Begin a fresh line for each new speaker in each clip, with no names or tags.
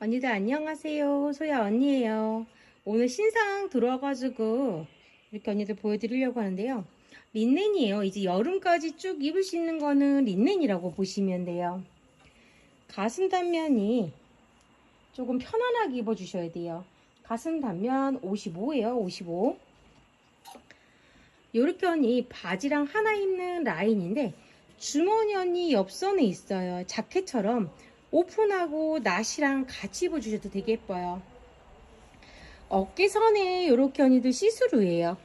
언니들 안녕하세요. 소야 언니예요. 오늘 신상 들어와가지고 이렇게 언니들 보여드리려고 하는데요. 린넨이에요. 이제 여름까지 쭉 입을 수 있는 거는 린넨이라고 보시면 돼요. 가슴 단면이 조금 편안하게 입어주셔야 돼요. 가슴 단면 55예요. 55. 요렇게 언니 바지랑 하나 입는 라인인데 주머니 언니 옆선에 있어요. 자켓처럼 오픈하고 나시랑 같이 입어주셔도 되게 예뻐요. 어깨선에 이렇게 언니들 시스루예요.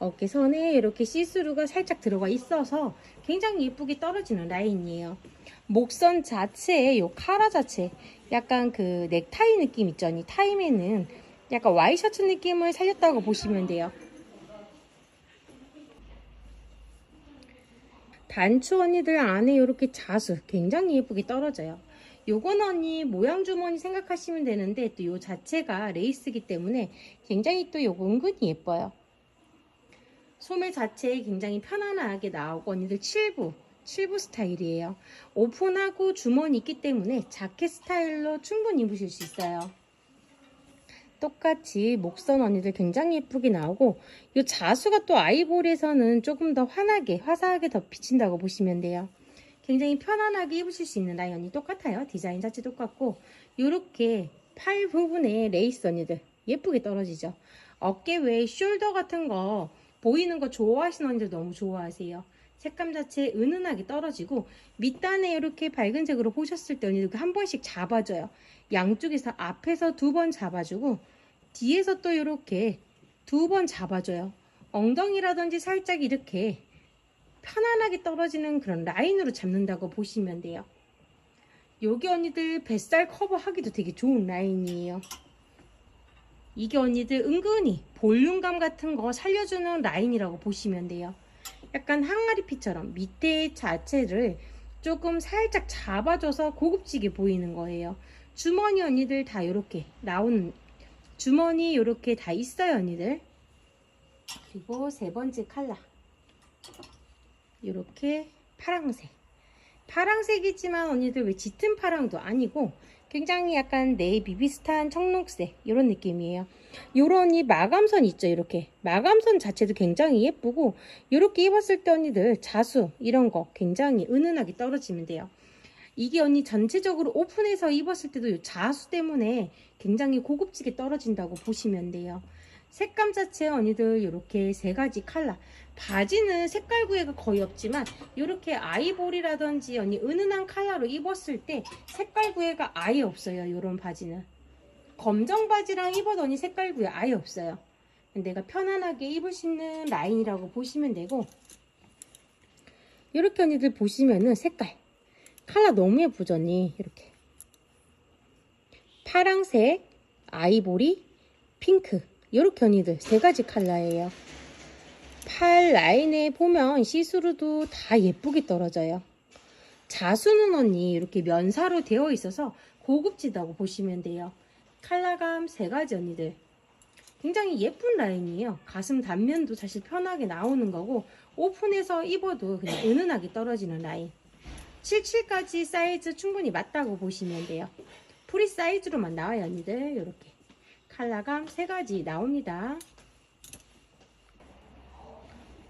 어깨선에 이렇게 시스루가 살짝 들어가 있어서 굉장히 예쁘게 떨어지는 라인이에요. 목선 자체에 요 카라 자체 약간 그 넥타이 느낌 있죠. 이 타임에는 약간 와이셔츠 느낌을 살렸다고 보시면 돼요. 단추 언니들 안에 이렇게 자수 굉장히 예쁘게 떨어져요. 요건 언니 모양 주머니 생각하시면 되는데 또 요 자체가 레이스기 때문에 굉장히 또 요거 은근히 예뻐요. 소매 자체에 굉장히 편안하게 나오고 언니들 7부 7부 스타일이에요. 오픈하고 주머니 있기 때문에 자켓 스타일로 충분히 입으실 수 있어요. 똑같이 목선 언니들 굉장히 예쁘게 나오고 이 자수가 또 아이보리에서는 조금 더 환하게 화사하게 더 비친다고 보시면 돼요. 굉장히 편안하게 입으실 수 있는 라인 언니 똑같아요. 디자인 자체 똑같고 이렇게 팔 부분에 레이스 언니들 예쁘게 떨어지죠. 어깨 외에 숄더 같은 거 보이는 거 좋아하시는 언니들 너무 좋아하세요. 색감 자체 은은하게 떨어지고 밑단에 이렇게 밝은 색으로 보셨을 때 언니들 한 번씩 잡아줘요. 양쪽에서 앞에서 두 번 잡아주고 뒤에서 또 이렇게 두 번 잡아줘요. 엉덩이라든지 살짝 이렇게 편안하게 떨어지는 그런 라인으로 잡는다고 보시면 돼요. 여기 언니들 뱃살 커버하기도 되게 좋은 라인이에요. 이게 언니들 은근히 볼륨감 같은 거 살려주는 라인이라고 보시면 돼요. 약간 항아리 피처럼 밑에 자체를 조금 살짝 잡아줘서 고급지게 보이는 거예요. 주머니 언니들 다 이렇게 나오는 주머니 이렇게 다 있어요 언니들. 그리고 세 번째 칼라 이렇게 파랑색 파랑색이지만 언니들 왜 짙은 파랑도 아니고 굉장히 약간 네이비 비슷한 청록색 이런 느낌이에요. 요런 이 마감선 있죠 이렇게 마감선 자체도 굉장히 예쁘고 이렇게 입었을 때 언니들 자수 이런 거 굉장히 은은하게 떨어지면 돼요. 이게 언니 전체적으로 오픈해서 입었을 때도 이 자수 때문에 굉장히 고급지게 떨어진다고 보시면 돼요. 색감 자체 언니들 이렇게 세 가지 컬러 바지는 색깔 구애가 거의 없지만 이렇게 아이보리라든지 언니 은은한 컬러로 입었을 때 색깔 구애가 아예 없어요 이런 바지는. 검정 바지랑 입어더니 색깔 구애 아예 없어요. 내가 편안하게 입을 수 있는 라인이라고 보시면 되고 이렇게 언니들 보시면은 색깔. 컬러 너무 예쁘죠 언니? 이렇게. 파랑색 아이보리 핑크. 이렇게 언니들 세 가지 컬러예요 팔 라인에 보면 시스루도 다 예쁘게 떨어져요. 자수는 언니 이렇게 면사로 되어 있어서 고급지다고 보시면 돼요. 컬러감 세 가지 언니들. 굉장히 예쁜 라인이에요. 가슴 단면도 사실 편하게 나오는 거고 오픈해서 입어도 그냥 은은하게 떨어지는 라인. 77까지 사이즈 충분히 맞다고 보시면 돼요. 프리 사이즈로만 나와요 언니들. 이렇게 컬러감 세 가지 나옵니다.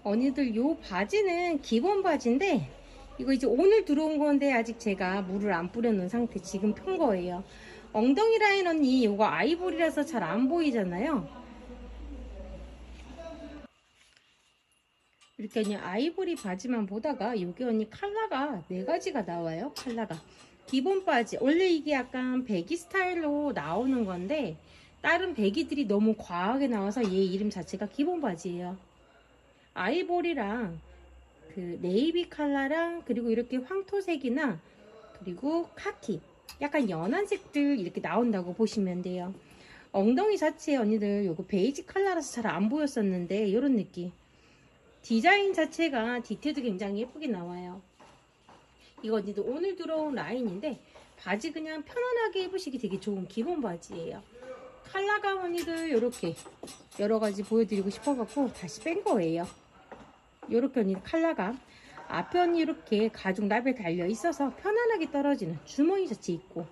언니들 요 바지는 기본 바지인데 이거 이제 오늘 들어온 건데 아직 제가 물을 안 뿌려놓은 상태 지금 편 거예요. 엉덩이 라인 언니 이거 아이보리라서 잘 안 보이잖아요. 이렇게 언니 아이보리 바지만 보다가 여기 언니 컬러가 네 가지가 나와요 컬러가. 기본 바지. 원래 이게 약간 배기 스타일로 나오는 건데 다른 배기들이 너무 과하게 나와서 얘 이름 자체가 기본 바지예요 아이보리랑 그 네이비 컬러랑 그리고 이렇게 황토색이나 그리고 카키 약간 연한 색들 이렇게 나온다고 보시면 돼요. 엉덩이 자체에 언니들 요거 베이지 컬러라서 잘 안 보였었는데 이런 느낌. 디자인 자체가 디테일도 굉장히 예쁘게 나와요. 이거 언니들 오늘 들어온 라인인데 바지 그냥 편안하게 입으시기 되게 좋은 기본 바지예요. 컬러감 언니들 이렇게 여러 가지 보여드리고 싶어갖고 다시 뺀 거예요. 이렇게 앞에 언니 이렇게 가죽 납에 달려 있어서 편안하게 떨어지는 주머니 자체 있고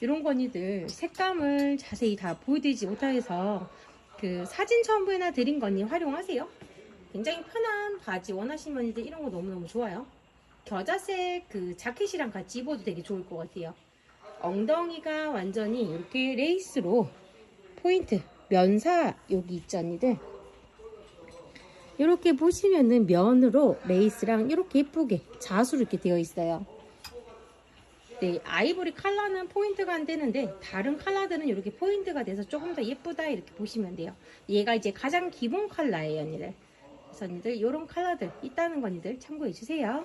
이런 거 언니들 색감을 자세히 다 보여드리지 못해서 그 사진 첨부해나 드린 거 언니 활용하세요. 굉장히 편한 바지 원하시는 언니들 이런 거 너무너무 좋아요. 겨자색 그 자켓이랑 같이 입어도 되게 좋을 것 같아요. 엉덩이가 완전히 이렇게 레이스로 포인트 면사 여기 있죠 언니들 이렇게 보시면은 면으로 레이스랑 이렇게 예쁘게 자수로 이렇게 되어 있어요. 네 아이보리 컬러는 포인트가 안 되는데 다른 컬러들은 이렇게 포인트가 돼서 조금 더 예쁘다 이렇게 보시면 돼요. 얘가 이제 가장 기본 컬러예요 언니들. 그래서 언니들 이런 컬러들 있다는 거 언니들 참고해 주세요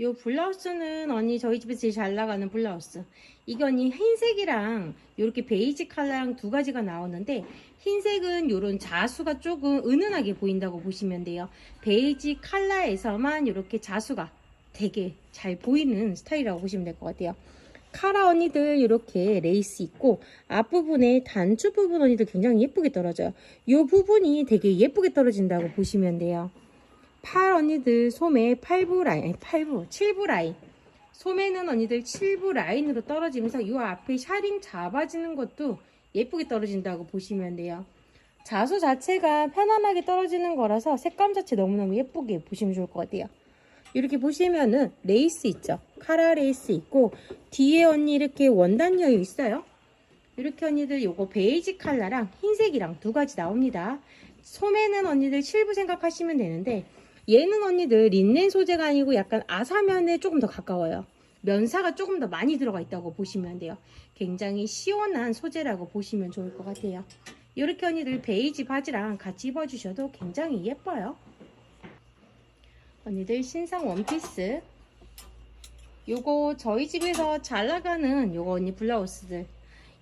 요 블라우스는 언니 저희 집에서 제일 잘 나가는 블라우스. 이게 언니 흰색이랑 요렇게 베이지 컬러랑 두 가지가 나오는데 흰색은 요런 자수가 조금 은은하게 보인다고 보시면 돼요. 베이지 컬러에서만 요렇게 자수가 되게 잘 보이는 스타일이라고 보시면 될 것 같아요. 카라 언니들 이렇게 레이스 있고 앞부분에 단추 부분 언니들 굉장히 예쁘게 떨어져요. 요 부분이 되게 예쁘게 떨어진다고 보시면 돼요. 팔 언니들 소매 8부 라인, 아니 8부, 7부 라인. 소매는 언니들 7부 라인으로 떨어지면서 이 앞에 샤링 잡아지는 것도 예쁘게 떨어진다고 보시면 돼요. 자수 자체가 편안하게 떨어지는 거라서 색감 자체 너무너무 예쁘게 보시면 좋을 것 같아요. 이렇게 보시면은 레이스 있죠. 카라 레이스 있고 뒤에 언니 이렇게 원단 여유 있어요. 이렇게 언니들 요거 베이지 컬러랑 흰색이랑 두 가지 나옵니다. 소매는 언니들 7부 생각하시면 되는데 얘는 언니들 린넨 소재가 아니고 약간 아사면에 조금 더 가까워요. 면사가 조금 더 많이 들어가 있다고 보시면 돼요. 굉장히 시원한 소재라고 보시면 좋을 것 같아요. 이렇게 언니들 베이지 바지랑 같이 입어주셔도 굉장히 예뻐요. 언니들 신상 원피스 요거 저희 집에서 잘 나가는 요거 언니 블라우스들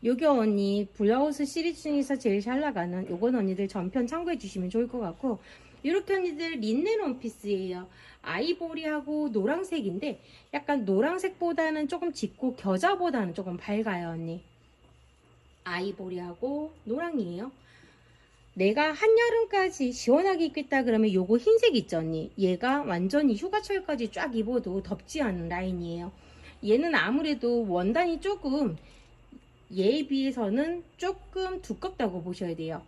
요게 언니 블라우스 시리즈 중에서 제일 잘 나가는 요건 언니들 전편 참고해 주시면 좋을 것 같고 이렇게 언니들 린넨 원피스예요. 아이보리하고 노란색인데 약간 노란색보다는 조금 짙고 겨자보다는 조금 밝아요 언니. 아이보리하고 노랑이에요. 내가 한여름까지 시원하게 입겠다 그러면 요거 흰색 있죠 언니. 얘가 완전히 휴가철까지 쫙 입어도 덥지 않은 라인이에요. 얘는 아무래도 원단이 조금 얘에 비해서는 조금 두껍다고 보셔야 돼요.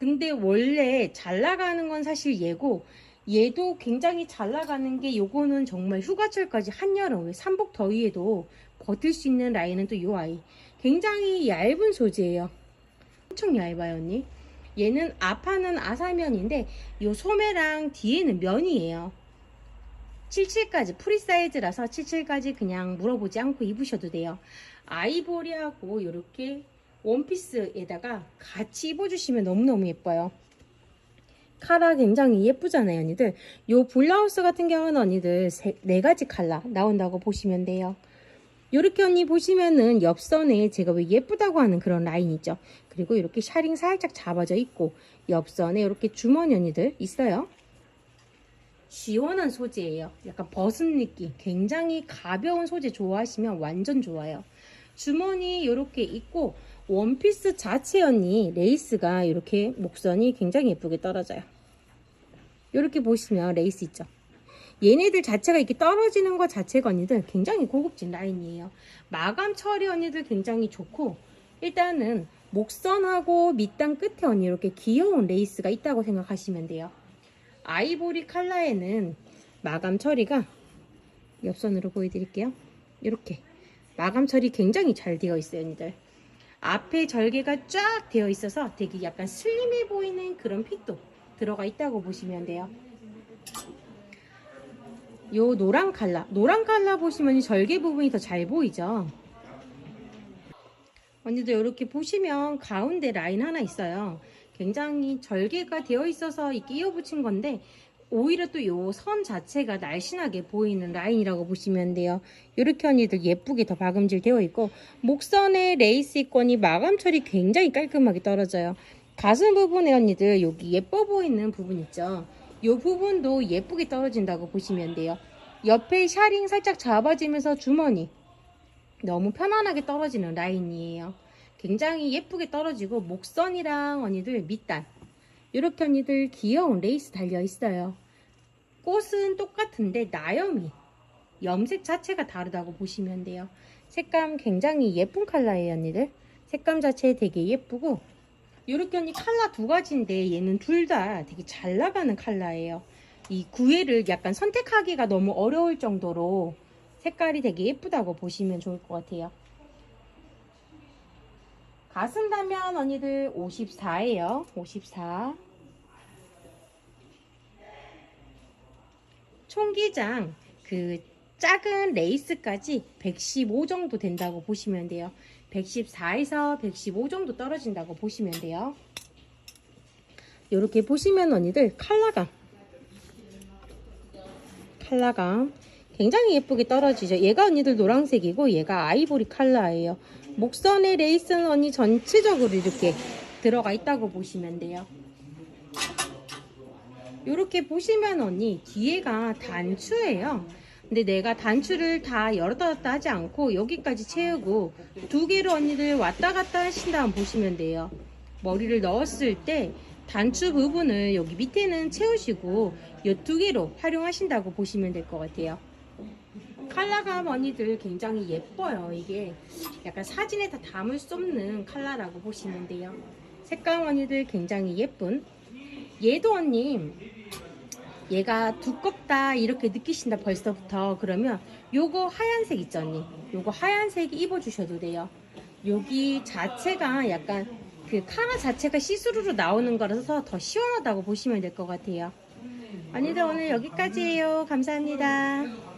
근데 원래 잘 나가는 건 사실 얘고 얘도 굉장히 잘 나가는 게 요거는 정말 휴가철까지 한여름 왜 삼복 더위에도 버틸 수 있는 라인은 또 요 아이. 굉장히 얇은 소재예요. 엄청 얇아요 언니. 얘는 앞판은 아사면인데 요 소매랑 뒤에는 면이에요. 77까지 프리 사이즈라서 77까지 그냥 물어보지 않고 입으셔도 돼요. 아이보리하고 이렇게 원피스에다가 같이 입어주시면 너무너무 예뻐요. 카라 굉장히 예쁘잖아요, 언니들. 요 블라우스 같은 경우는 언니들 세, 네 가지 컬러 나온다고 보시면 돼요. 요렇게 언니 보시면은 옆선에 제가 왜 예쁘다고 하는 그런 라인 있죠. 그리고 이렇게 샤링 살짝 잡아져 있고 옆선에 이렇게 주머니 언니들 있어요. 시원한 소재예요. 약간 벗은 느낌. 굉장히 가벼운 소재 좋아하시면 완전 좋아요. 주머니 이렇게 있고 원피스 자체 언니 레이스가 이렇게 목선이 굉장히 예쁘게 떨어져요. 이렇게 보시면 레이스 있죠. 얘네들 자체가 이렇게 떨어지는 것 자체가 언니들 굉장히 고급진 라인이에요. 마감 처리 언니들 굉장히 좋고 일단은 목선하고 밑단 끝에 언니 이렇게 귀여운 레이스가 있다고 생각하시면 돼요. 아이보리 컬러에는 마감 처리가 옆선으로 보여드릴게요. 이렇게 마감 처리 굉장히 잘 되어 있어요, 언니들. 앞에 절개가 쫙 되어 있어서 되게 약간 슬림해 보이는 그런 핏도 들어가 있다고 보시면 돼요. 요 노란 칼라, 노란 칼라 보시면 이 절개 부분이 더 잘 보이죠? 언니도 이렇게 보시면 가운데 라인 하나 있어요. 굉장히 절개가 되어 있어서 이렇게 이어붙인 건데 오히려 또 요 선 자체가 날씬하게 보이는 라인이라고 보시면 돼요. 이렇게 언니들 예쁘게 더 박음질 되어 있고 목선에 레이스 있건이 마감 처리 굉장히 깔끔하게 떨어져요. 가슴 부분에 언니들 여기 예뻐 보이는 부분 있죠. 이 부분도 예쁘게 떨어진다고 보시면 돼요. 옆에 샤링 살짝 잡아지면서 주머니 너무 편안하게 떨어지는 라인이에요. 굉장히 예쁘게 떨어지고 목선이랑 언니들 밑단 이렇게 언니들 귀여운 레이스 달려 있어요. 꽃은 똑같은데 나염이 염색 자체가 다르다고 보시면 돼요. 색감 굉장히 예쁜 컬러예요, 언니들. 색감 자체 되게 예쁘고 이렇게 언니 컬러 두 가지인데 얘는 둘 다 되게 잘 나가는 컬러예요. 이 구애를 약간 선택하기가 너무 어려울 정도로 색깔이 되게 예쁘다고 보시면 좋을 것 같아요. 가슴 단면 언니들 54예요. 54. 총기장 그 작은 레이스까지 115 정도 된다고 보시면 돼요. 114에서 115 정도 떨어진다고 보시면 돼요. 이렇게 보시면 언니들 컬러감 컬러감 굉장히 예쁘게 떨어지죠. 얘가 언니들 노란색이고 얘가 아이보리 컬러예요. 목선의 레이스는 언니 전체적으로 이렇게 들어가 있다고 보시면 돼요. 이렇게 보시면 언니 뒤에가 단추예요. 근데 내가 단추를 다 열었다 닫았다 하지 않고 여기까지 채우고 두 개로 언니들 왔다 갔다 하신다면 보시면 돼요. 머리를 넣었을 때 단추 부분을 여기 밑에는 채우시고 이 두 개로 활용하신다고 보시면 될 것 같아요. 컬러감 언니들 굉장히 예뻐요. 이게 약간 사진에 다 담을 수 없는 컬러라고 보시면 돼요. 색감 언니들 굉장히 예쁜. 얘도 언니 얘가 두껍다 이렇게 느끼신다 벌써부터. 그러면 요거 하얀색 있죠 언니? 요거 하얀색 입어주셔도 돼요. 여기 자체가 약간 그 카라 자체가 시스루로 나오는 거라서 더 시원하다고 보시면 될 것 같아요. 언니들 오늘 여기까지예요. 감사합니다